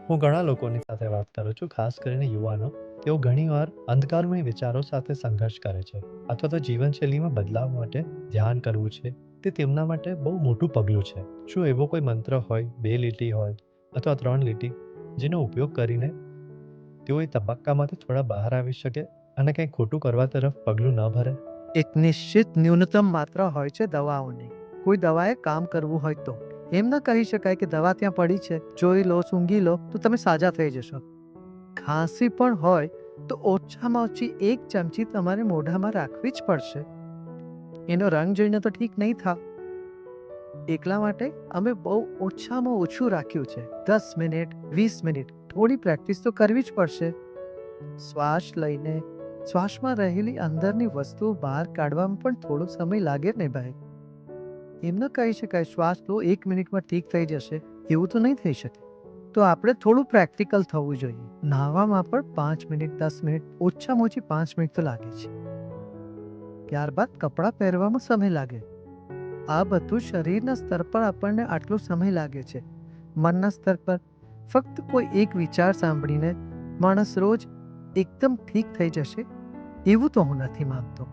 હું ઘણા લોકોની સાથે વાત કરું છું, ખાસ કરીને યુવાનો. તેઓ ઘણીવાર અંધકારમય વિચારો સાથે સંઘર્ષ કરે છે અથવા તો જીવનશૈલીમાં બદલાવ માટે ધ્યાન કરવું છે. તે તેમના માટે બહુ મોટું પગલું છે. શું એવો કોઈ મંત્ર હોય, બે લીટી હોય અથવા ત્રણ લીટી જેનો ઉપયોગ કરીને તેઓ એ તબક્કામાંથી થોડા બહાર આવી શકે અને કંઈ ખોટું કરવા તરફ પગલું ન ભરે? એક નિશ્ચિત ન્યૂનતમ માત્રા હોય છે દવાઓની. કોઈ દવાએ કામ કરવું હોય તો. એમ ન કહી શકાય કે દવા ત્યાં પડી છે. જોઈ લો, સૂંઘી લો, તો તમે સાજા થઈ જશો. ખાંસી પણ હોય, તો ઓછામાં ઓછી એક ચમચી તમારે મોઢામાં રાખવી જ પડશે. એનો રંગ જોઈને તો ઠીક નહીં થાવ. એકલા માટે અમે બહુ ઓછામાં ઓછું રાખ્યું છે. દસ મિનિટ, વીસ મિનિટ, થોડી પ્રેક્ટિસ તો કરવી જ પડશે. શ્વાસ લઈને, શ્વાસમાં રહેલી અંદરની વસ્તુઓ બહાર કાઢવામાં પણ થોડો સમય લાગે ને ભાઈ? એમ ન કહી શકાય, શ્વાસ લો એક મિનિટમાં ઠીક થઈ જશે, એવું તો નહીં થઈ શકે. તો આપણે થોડું પ્રેક્ટિકલ થવું જોઈએ. નાહવામાં પણ પાંચ મિનિટ, દસ મિનિટ, ઓછામાં ઓછી પાંચ મિનિટ તો લાગે છે. ત્યારબાદ કપડાં પહેરવામાં સમય લાગે. આ બધું શરીરના સ્તર પર આપણને આટલો સમય લાગે છે. મનના સ્તર પર. ફક્ત કોઈ એક વિચાર સાંભળીને માણસ રોજ એકદમ ઠીક થઈ જશે, એવું તો હું નથી માનતો.